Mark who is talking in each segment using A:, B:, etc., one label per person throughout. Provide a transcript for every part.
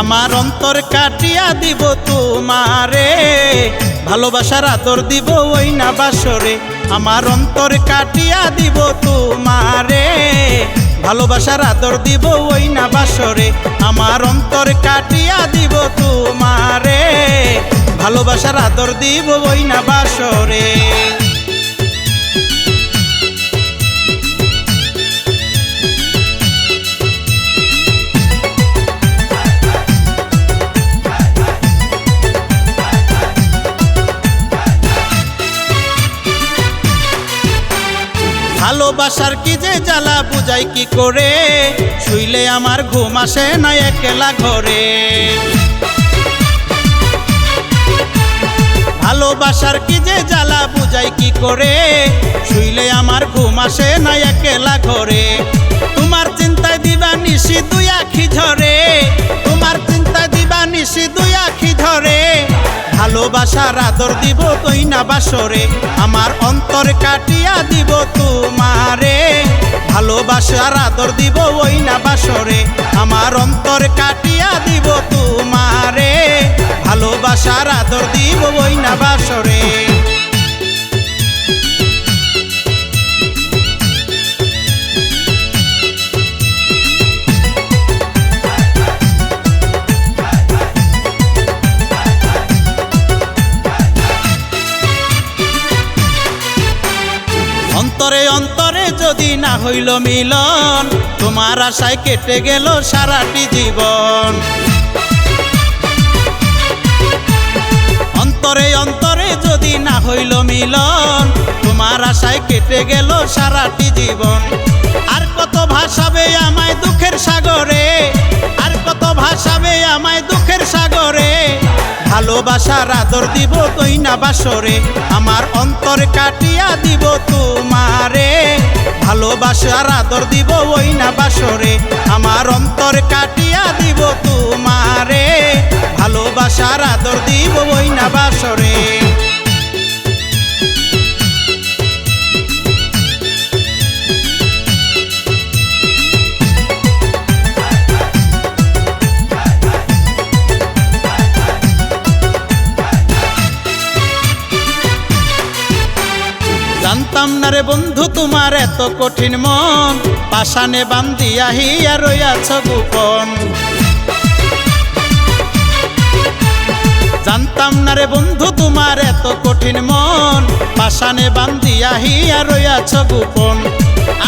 A: আমার অন্তর কাটিয়া দিব তোমারে, ভালোবাসার আদর দিব ওই না বাসরে আমার অন্তর কাটিয়া দিব তোমারে, ভালোবাসার আদর দিব ওই না বাসরে আমার অন্তর কাটিয়া দিব তোমারে, ভালোবাসার আদর দিব ওই না বাসরে ভালোবাসার কি যে জ্বালা, বুঝাই কি করে? শুইলে আমার ঘুম আসে না একলা ঘরে। ভালোবাসার কি যে জ্বালা, বুঝাই কি করে? শুইলে আমার ঘুম আসে না একলা ঘরে। তোমার চিন্তায় দিবা নিশি ভালোবাসার আদর দিব তুই না বাসরে। আমার অন্তর কাটিয়া দিব তোমারে। ভালোবাসার আদর দিব ওই না বাসরে। আমার অন্তর কাটিয়া দিব তোমারে। ভালোবাসার আদর দিব ওই না বাসরে। অন্তরে অন্তরে যদি না হইল মিলন, তোমার আশায় কেটে গেল সারাটি জীবন। অন্তরে অন্তরে যদি না হইল মিলন, তোমার আশায় কেটে গেল সারাটি জীবন। আর কত ভাসাবে আমায় দুঃখের সাগরে, আর কত ভাসাবে আমায় দুঃখের সাগরে। ভালোবাসার আদর দিব তুই না বাসরে, আমার অন্তর কাটিয়া দিব তোমারে ভালোবাসার আদর দিব ওই না বাসরে। আমার অন্তর কাটিয়া জানতাম না রে বন্ধু, তোমার এত কঠিন মন। পাশানে বান্দিয়া হিয়া রইয়াছ গোপন। জানতাম, না রে বন্ধু, তোমার এত কঠিন মন। পাশানে বান্দিয়া হিয়া রইয়াছ গোপন।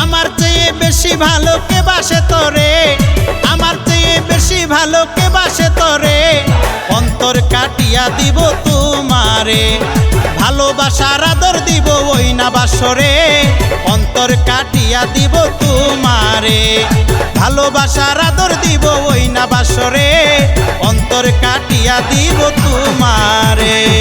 A: আমার চেয়ে বেশি ভালো কে বাসে তোরে? আমার চেয়ে বেশি ভালো কে বাসে তোরে? অন্তর কাটিয়া দিব তোমারে। ভালোবাসার আদর দিব ওই না বাসরে অন্তর কাটিয়া দিব তোমারে। ভালোবাসার আদর দিব ওই না বাসরে। অন্তর কাটিয়া দিব তোমারে।